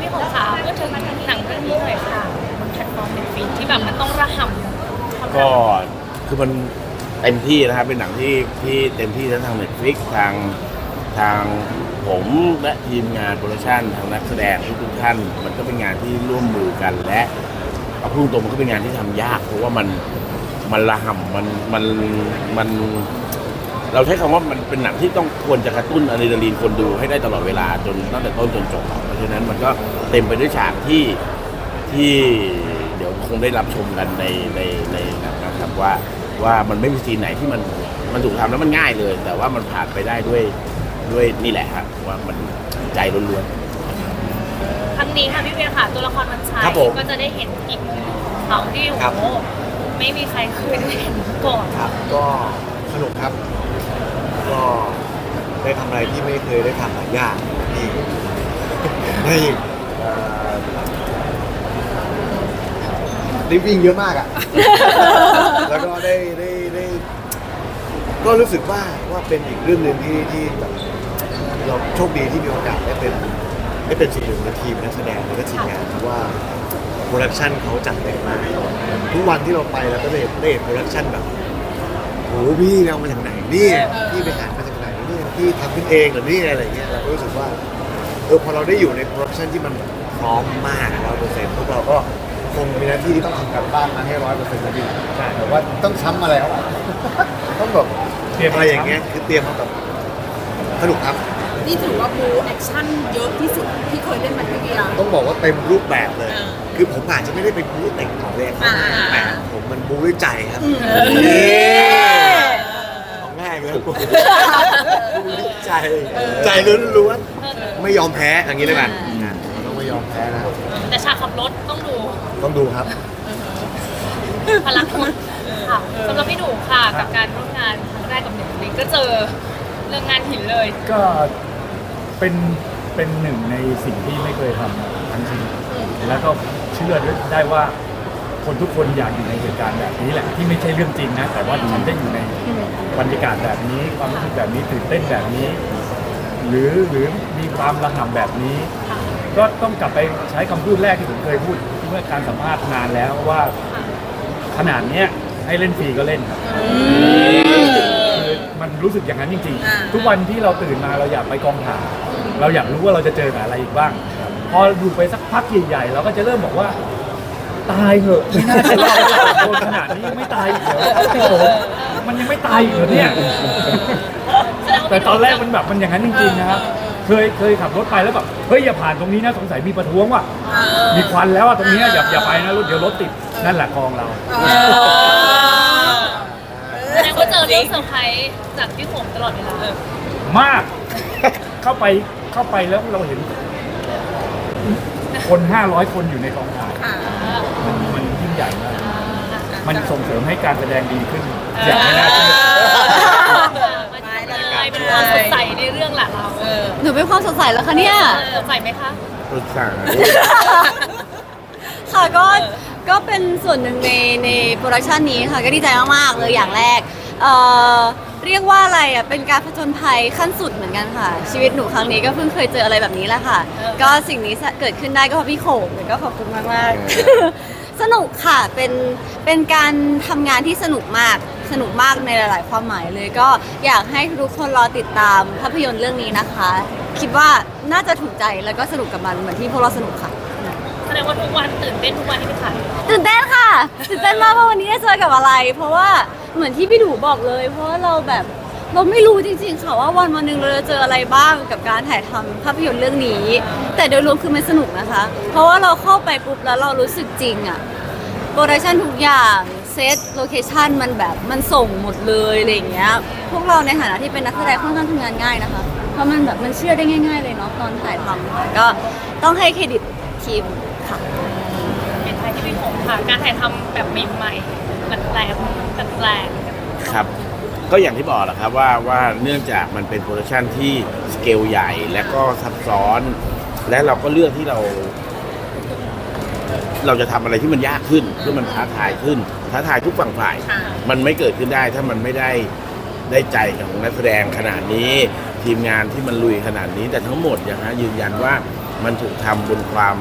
พี่ของขาพูดถึงหนังเรื่องนี้หน่อยค่ะบนแพลตฟอร์มเน็ตฟลิกที่แบบมันต้องระห่ำก็คือมันเต็มที่นะครับเป็นหนังที่ที่เต็มที่ทั้งทาง Netflix ทางทางผมและทีมงานโปรดักชันทางนักแสดงทุกๆท่าน มันก็เป็นงานที่ร่วมมือกันและเอาพูดตรงมันก็เป็นงานที่ทำยาก เพราะว่ามันมันระห่ำมันมันมัน เราใช้คำว่ามันเป็นหนังที่ต้องควรจะกระตุ้นอะดรีนาลีนคนดูให้ได้ตลอดเวลาจนตั้งแต่ต้นจนจบอะเพราะฉะนั้นมันก็เต็มไปด้วยฉากที่ที่เดี๋ยวคงได้รับชมกันในในในหนังนะครับว่าว่ามันไม่มีซีนไหนที่มันมันถูกทำแล้วมันง่ายเลย แต่ว่ามันผ่านไปได้ด้วยด้วยนี่แหละครับว่ามันใจล้วนครั้งนี้ค่ะพี่เวียค่ะ ตัวละครวันชัยครับผมก็จะได้เห็นอีกหนึ่งเขาที่ครับโอ้โหไม่มีใครเคยได้เห็นมาก่อนครับ ก็สนุกครับ ก็ได้ทำอะไรที่ไม่เคยได้ทำหลายอย่างนี่ได้เอ่อได้วิ่งเยอะมากอะ แล้วก็ได้ได้ได้ ก็รู้สึกว่าว่าเป็นอีกเรื่องหนึ่งที่ที่แบบเราโชคดีที่มีโอกาสได้เป็นได้เป็นส่วนหนึ่งในทีมนักแสดงแล้วก็ทีมงานเพราะว่าโปรดักชันเขาจัดเต็มมากทุกวันที่เราไปเราก็ได้เห็นได้เห็นโปรดักชันแบบ โอ้โหพี่เอามาจากไหนเนี่ยพี่ไปหามาจากไหนเนี่ยพี่ทำขึ้นเองเหรือนี่ยอะไรเงี้ยเราก็รู้สึกว่าเออพอเราได้อยู่ในโปรดักชันที่มันพร้อมมากร้อยเปอร์เซ็นต์พวกเราก็คงมีหน้าที่ที่ต้องทำการบ้านมาให้ร้อยเปอร์เซ็นต์นะพี่ใช่แต่ว่าต้องช้ำมาแล้วอะต้องแบบเตรียมอะไรอย่างเงี้ยคือเตรียมมาแบบสนุกครับ นี่ถือว่าบูแอคชั่นเยอะที่สุดที่เคยเล่นมาที่เดียต้องบอกว่าเต็มรูปแบบเลยอ่า คือผมอาจจะไม่ได้เป็นบู๊แต่งของแรกอ่าแต่ผมมันบู๊ด้วยใจครับอืมเอาง่ายไหมบู๊ด้วยใจ ใจล้วนๆไม่ยอมแพ้อย่างนี้เลยกันนะเราต้องไม่ยอมแพ้นะแต่ฉากขับรถต้องดูต้องดูครับพลังคนค่ะสำหรับพี่หนูค่ะกับการร่วมงานครั้งแรกกับเน็ตฟลิกก็เจอเรื่องงานหินเลย ก็เป็นเป็นหนึ่งในสิ่งที่ไม่เคยทำทั้งชีวิตแล้วก็เชื่อได้ว่าคนทุกคนอยากอยู่ในเหตุการณ์แบบนี้แหละที่ไม่ใช่เรื่องจริงนะ แต่ว่าฉันได้อยู่ในบรรยากาศแบบนี้ ความรู้สึกแบบนี้ตื่นเต้นแบบนี้ หรือหรือมีความระห่ำแบบนี้ ก็ต้องกลับไปใช้คำพูดแรกที่ผมเคยพูดเมื่อการสัมภาษณ์นานแล้วว่าขนาดเนี้ยให้เล่นฟรีก็เล่นครับคือมันรู้สึกอย่างนั้นจริง ๆ ทุกวันที่เราตื่นมาเราอยากไปกองถ่ายเราอยากรู้ว่าเราจะเจอกับอะไรอีกบ้าง พออยู่ไปสักพักใหญ่ๆเราก็จะเริ่มบอกว่า ตายเหอะไม่น่าจะรอดโดนขนาดนี้ยังไม่ตายอีกเหรอโอ้โหมันยังไม่ตายอีกเหรอเนี่ย แต่ตอนแรกมันแบบมันอย่างนั้นจริงๆนะครับเคยเคยขับรถไปแล้วแบบเฮ้ยอย่าผ่านตรงนี้นะสงสัยมีประท้วงว่ะมีควันแล้วอะตรงเนี้ยอย่าอย่าไปนะรถเดี๋ยวรถติดนั่นแหละกองเรา แสดงว่าเจอเรื่องเซอร์ไพรส์จากพี่ผมตลอดเวลา มาก เข้าไปเข้าไปแล้วเราเห็น คนห้าร้อยคนอยู่ในกองถ่ายมันมันยิ่งใหญ่มาก มันส่งเสริมให้การแสดงดีขึ้น อย่างไม่น่าเชื่อมันเลยเป็นความสดใสในเรื่องแหละเราหนูเป็นความสดใสแล้วคะเนี่ย สดใสไหมคะๆปรึกษาค่ะก็ก็เป็นส่วนหนึ่งในในโปรดักชันนี้ค่ะ ก็ดีใจมาก ๆ เลยอย่างแรกเอ่อ เรียกว่าอะไรอะเป็นการผจญภัยขั้นสุดเหมือนกันค่ะ ชีวิตหนูครั้งนี้ก็เพิ่งเคยเจออะไรแบบนี้แหละค่ะ ก็สิ่งนี้เกิดขึ้นได้ก็เพราะพี่โขงก็ขอบคุณมากมากๆสนุกค่ะเป็นเป็นการทำงานที่สนุกมากสนุกมากในหลาย ๆ ความหมายเลยก็อยากให้ทุกคนรอติดตามภาพยนตร์เรื่องนี้นะคะ คิดว่าน่าจะถูกใจแล้วก็สนุกกับมันเหมือนที่พวกเราสนุกค่ะ แสดงว่าทุกวันตื่นเต้นทุกวันที่ไปถ่ายตื่นเต้นค่ะ ตื่นเต้นมากว่าวันนี้จะเจอกับอะไร เพราะว่าเหมือนที่พี่ดูบอกเลย เพราะว่าเราแบบเราไม่รู้จริงๆค่ะว่าวันวันหนึ่งเราจะเจออะไรบ้างกับการถ่ายทำภาพยนตร์เรื่องนี้ แต่โดยรวมคือมันสนุกนะคะ เพราะว่าเราเข้าไปปุ๊บแล้วเรารู้สึกจริงอะโปรดักชันทุกอย่างเซตโลเคชันมันแบบมันส่งหมดเลยอะไรอย่างเงี้ยพวกเราในฐานะที่เป็นนักแสดงค่อนข้างทำงานง่ายนะคะ เพราะมันแบบมันเชื่อได้ง่าย ๆ เลยเนาะตอนถ่ายทำค่ะก็ต้องให้เครดิตทีมค่ะ เป็นไทยที่พี่ผมค่ะ การถ่ายทำแบบใหม่ๆแปลกๆแปลกครับ ก็อย่างที่บอกแหละครับว่าว่าเนื่องจากมันเป็นโปรดักชันที่สเกลใหญ่และก็ซับซ้อน และเราก็เลือกที่เรา เราจะทำอะไรที่มันยากขึ้นเพื่อมันท้าทายขึ้น ท้าทายทุกฝั่งฝ่ายมันไม่เกิดขึ้นได้ถ้ามันไม่ได้ได้ใจของนักแสดงขนาดนี้ ทีมงานที่มันลุยขนาดนี้ แต่ทั้งหมดอย่างฮะยืนยันว่ามันถูกทำบนความ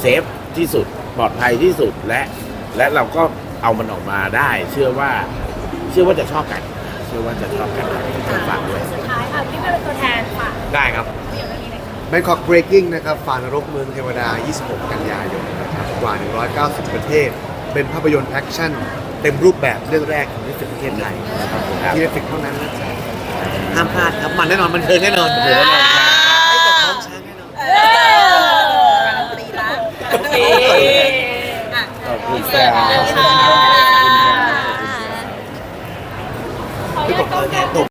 เซฟที่สุด ปลอดภัยที่สุดและ และเราก็เอามันออกมาได้ เชื่อว่า เชื่อว่าจะชอบกัน เชื่อว่าจะชอบกันฝากด้วยสุดท้ายค่ะพี่เป็นตัวแทนฝากได้ครับภาพยนตร์เรื่องนี้หน่อยค่ะ Bangkok Breaking นะครับฝานรกเมืองเทวดา 26 กันยายนนะครับกว่า 190 ประเทศ เป็นภาพยนตร์แอคชั่น เต็มรูปแบบเรื่องแรกของนิสิตประเทศไทยนะครับผมที่นิสิตเท่านั้นนะจ๊ะห้ามพลาดครับ มันแน่นอนมันเทิงแน่นอนบันเทิงแน่นอนครับ ให้กับท้องช้างแน่นอน ก